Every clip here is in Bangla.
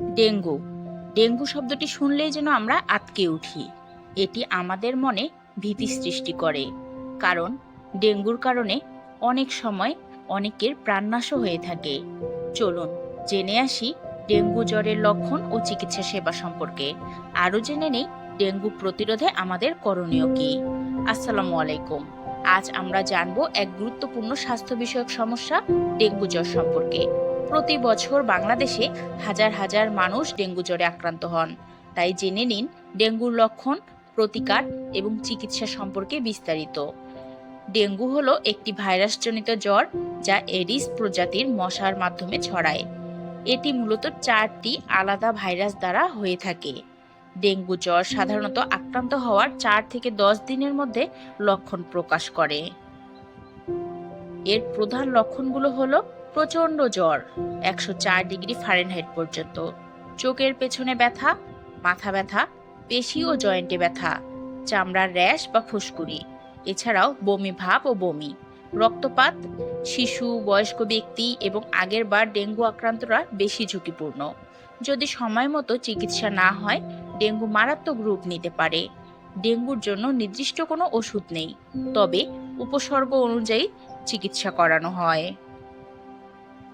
ডেঙ্গু। ডেঙ্গু শব্দটি শুনলেই যেন আমরা আটকে উঠি। এটি আমাদের মনে ভীতি সৃষ্টি করে, কারণ ডেঙ্গুর কারণে অনেক সময় অনেকের প্রাণনাশও হয়ে থাকে। চলুন, জেনে আসি ডেঙ্গু জ্বরের লক্ষণ ও চিকিৎসা সেবা সম্পর্কে। আরও জেনে নেই ডেঙ্গু প্রতিরোধে আমাদের করণীয় কি। আসসালামু আলাইকুম। আজ আমরা জানব এক গুরুত্বপূর্ণ স্বাস্থ্য বিষয়ক সমস্যা ডেঙ্গু জ্বর সম্পর্কে। প্রতি বছর বাংলাদেশে হাজার হাজার মানুষ ডেঙ্গু জ্বরে আক্রান্ত হন। তাই জেনে নিন ডেঙ্গুর লক্ষণ, প্রতিকার এবং চিকিৎসা সম্পর্কে বিস্তারিত। ডেঙ্গু হলো একটি ভাইরাসজনিত জ্বর যা এডিস প্রজাতির মশার মাধ্যমে ছড়ায়। এটি মূলত চারটি আলাদা ভাইরাস দ্বারা হয়ে থাকে। ডেঙ্গু জ্বর সাধারণত আক্রান্ত হওয়ার চার থেকে দশ দিনের মধ্যে লক্ষণ প্রকাশ করে। এর প্রধান লক্ষণগুলো হলো প্রচণ্ড জ্বর, একশো চার ডিগ্রি ফারেনহাইট পর্যন্ত। চোখের পেছনে ব্যথা, মাথা ব্যথা পেশি ও জয়েন্টে ব্যথা, চামড়ার র্যাশ বা ফুসকুড়ি। এছাড়াও বমি ভাব ও বমি, রক্তপাত, শিশু, বয়স্ক ব্যক্তি এবং আগের বার ডেঙ্গু আক্রান্তরা বেশি ঝুঁকিপূর্ণ। যদি সময় মতো চিকিৎসা না হয়, ডেঙ্গু মারাত্মক রূপ নিতে পারে। ডেঙ্গুর জন্য নির্দিষ্ট কোনো ওষুধ নেই, তবে উপসর্গ অনুযায়ী চিকিৎসা করানো হয়।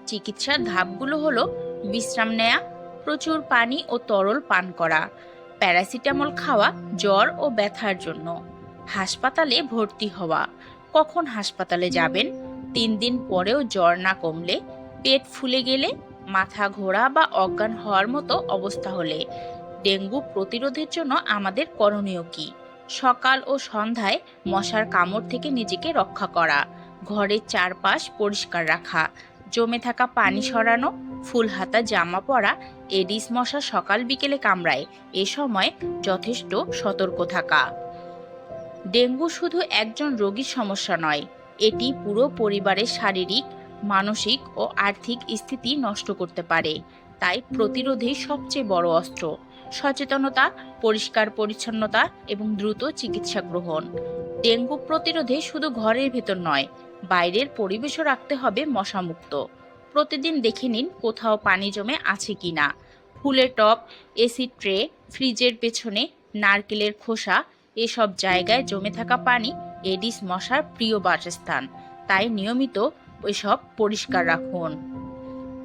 চিকিৎসার ধাপগুলো হলো বিশ্রাম নেয়া, প্রচুর পানি ও তরল পান করা, প্যারাসিটামল খাওয়া, জ্বর ও ব্যথার জন্য। হাসপাতালে ভর্তি হওয়া। কখন হাসপাতালে যাবেন? তিন দিন পরেও জ্বর না কমলে, পেট ফুলে গেলে, মাথা ঘোরা বা অজ্ঞান হওয়ার মতো অবস্থা হলে। ডেঙ্গু প্রতিরোধের জন্য আমাদের করণীয় কি? সকাল ও সন্ধ্যায় মশার কামড় থেকে নিজেকে রক্ষা করা, ঘরের চারপাশ পরিষ্কার রাখা জমে থাকা পানি সরানো, ফুল হাতা, জামা পরা, এডিস মশা সকাল বিকেলে কামড়ায়। এ সময় যথেষ্ট সতর্ক থাকা। ডেঙ্গু শুধু একজন রোগীর সমস্যা নয়, এটি পুরো পরিবারের শারীরিক, মানসিক ও আর্থিক স্থিতি নষ্ট করতে পারে, তাই প্রতিরোধই সবচেয়ে বড় অস্ত্র। সচেতনতা, পরিষ্কার পরিচ্ছন্নতা এবং দ্রুত চিকিৎসা গ্রহণ। ডেঙ্গু প্রতিরোধে শুধু ঘরের ভেতর নয় বাইরের পরিবেশও রাখতে হবে মশামুক্ত। প্রতিদিন দেখে নিন কোথাও পানি জমে আছে কি না ফুলের টব, এসি ট্রে, ফ্রিজের পেছনে, নারকেলের খোসা, এসব জায়গায় জমে থাকা পানি এডিস মশার প্রিয় বাসস্থান। তাই নিয়মিত ওইসব পরিষ্কার রাখুন।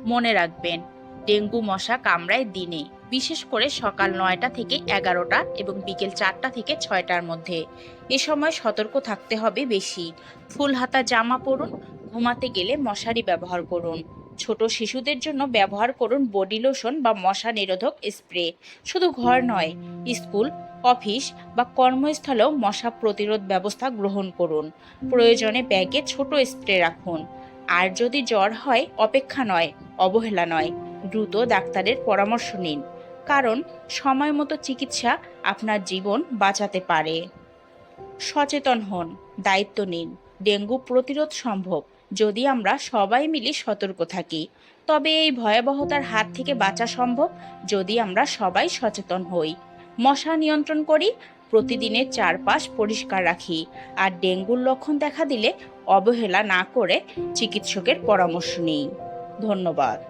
মনে রাখবেন, ডেঙ্গু মশা কামড়ায় দিনে। বিশেষ করে সকাল নয়টা থেকে এগারোটা এবং বিকেল চারটা থেকে ছয়টার মধ্যে। এ সময় সতর্ক থাকতে হবে বেশি। ফুল হাতা জামা পরুন, ঘুমাতে গেলে মশারি ব্যবহার করুন। ছোট শিশুদের জন্য ব্যবহার করুন বডি লোশন বা মশা নিরোধক স্প্রে। শুধু ঘর নয়, স্কুল, অফিস বা কর্মস্থলেও মশা প্রতিরোধ ব্যবস্থা গ্রহণ করুন। প্রয়োজনে ব্যাগে ছোট স্প্রে রাখুন। আর যদি জ্বর হয়, অপেক্ষা নয়, অবহেলা নয়। দ্রুত ডাক্তারের পরামর্শ নিন। কারণ সময় মতো চিকিৎসা আপনার জীবন বাঁচাতে পারে। সচেতন হন, দায়িত্ব নিন। ডেঙ্গু প্রতিরোধ সম্ভব যদি আমরা সবাই মিলে সতর্ক থাকি। তবে এই ভয়াবহতার হাত থেকে বাঁচা সম্ভব যদি আমরা সবাই সচেতন হই। মশা নিয়ন্ত্রণ করি, প্রতিদিনের চারপাশ পরিষ্কার রাখি আর ডেঙ্গুর লক্ষণ দেখা দিলে অবহেলা না করে চিকিৎসকের পরামর্শ নিই ধন্যবাদ।